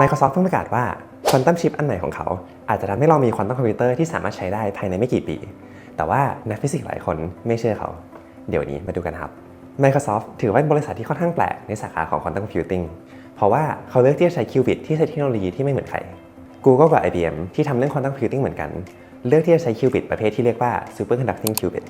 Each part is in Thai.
Microsoft เพิ่งประกาศว่าควอนตัมชิปอันใหม่ของเขา อาจจะทำให้เรามีควอนตัมคอมพิวเตอร์ที่สามารถใช้ได้ภายในไม่กี่ปี แต่ว่านักฟิสิกส์หลายคนไม่เชื่อเขา เดี๋ยวนี้มาดูกันครับ Microsoft ถือว่าเป็นบริษัทที่ค่อนข้างแปลกในสาขาของควอนตัมคอมพิวติ้งเพราะว่าเขาเลือกที่จะใช้คิวบิตที่ใช้เทคโนโลยีที่ไม่เหมือนใคร Google กับ IBM ที่ทำเรื่องควอนตัมคอมพิวติ้งเหมือนกัน เลือกที่จะใช้คิวบิตประเภทที่เรียกว่า superconducting qubit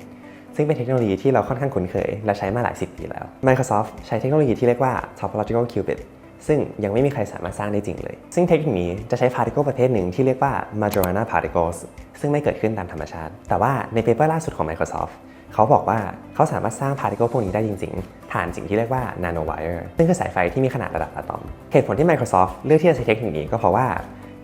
ซึ่งเป็นเทคโนโลยีที่เราค่อนข้างคุ้นเคย และใช้มาหลายสิบปีแล้ว Microsoft ใช้เทคโนโลยีที่เรียกว่า topological qubit ซึ่งยังไม่มีใครสามารถสร้างได้จริงเลย ซึ่งเทคนิคนี้จะใช้ particle ประเภทหนึ่งที่เรียกว่า Majorana particles ซึ่งไม่เกิดขึ้นตามธรรมชาติ แต่ว่าในเปเปอร์ล่าสุดของ Microsoft เขาบอกว่าเขาสามารถสร้าง particle พวกนี้ได้จริงๆ ผ่านสิ่งที่เรียกว่า nanowire ซึ่งคือสายไฟที่มีขนาดระดับอะตอม เหตุผลที่ Microsoft เลือกที่จะใช้เทคนิคนี้ก็เพราะว่า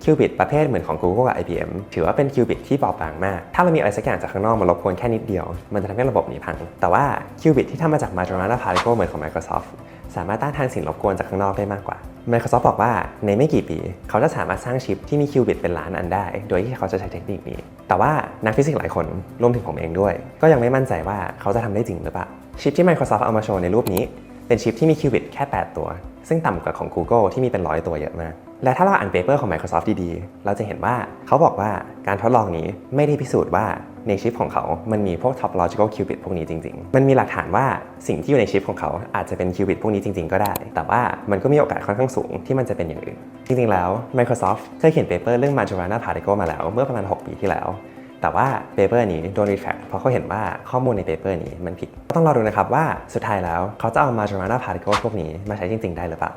คิวบิตประเภทเหมือนของ Google กับ IBM ถือว่าเป็นคิวบิตที่เบาบางมาก ถ้าเรามีอะไรสักอย่างจากข้างนอกมารบกวนแค่นิดเดียว มันจะทำให้ระบบนี้พัง แต่ว่าคิวบิตที่ทำมาจาก Majorana Particle เหมือนของ Microsoft สามารถต้านทานสิ่งรบกวนจากข้างนอกได้มากกว่า Microsoft บอกว่าในไม่กี่ปี เขาจะสามารถสร้างชิปที่มีคิวบิตเป็นล้านอันได้ โดยที่เขาจะใช้เทคนิคนี้ แต่ว่านักฟิสิกส์หลายคนรวมถึงผมเองด้วย ก็ยังไม่มั่นใจว่าเขาจะทำได้จริงหรือเปล่า ชิปที่ Microsoft เอามาโชว์ในรูปนี้ เป็นชิปที่มีคิวบิตแค่ 8 ตัว ซึ่งต่ำกว่าของ Google ที่มีเป็นร้อยตัวเยอะมาก และถ้าเราอ่านเปเปอร์ของ Microsoft ดีๆ เราจะเห็นว่าเขาบอกว่าการทดลองนี้ไม่ได้พิสูจน์ว่าในชิปของเขา มันมีพวก topological qubit พวกนี้จริง ๆ มันมีหลักฐานว่าสิ่งที่อยู่ในชิปของเขาอาจจะเป็น qubit พวกนี้จริง ๆ ก็ได้ แต่ว่ามันก็มีโอกาสค่อนข้างสูงที่มันจะเป็นอย่างอื่น จริง ๆ แล้ว Microsoft เคยเขียนเปเปอร์เรื่อง Majorana particle มาแล้วเมื่อประมาณ 6 ปีที่แล้ว แต่ว่าเปเปอร์นี้โดนรีแทรคเพราะเขาเห็นว่าข้อมูลในเปเปอร์นี้มันผิดต้องรอดูนะครับว่าสุดท้ายแล้วเขาจะเอา Majorana particle พวกนี้มาใช้จริง ๆ ได้หรือเปล่า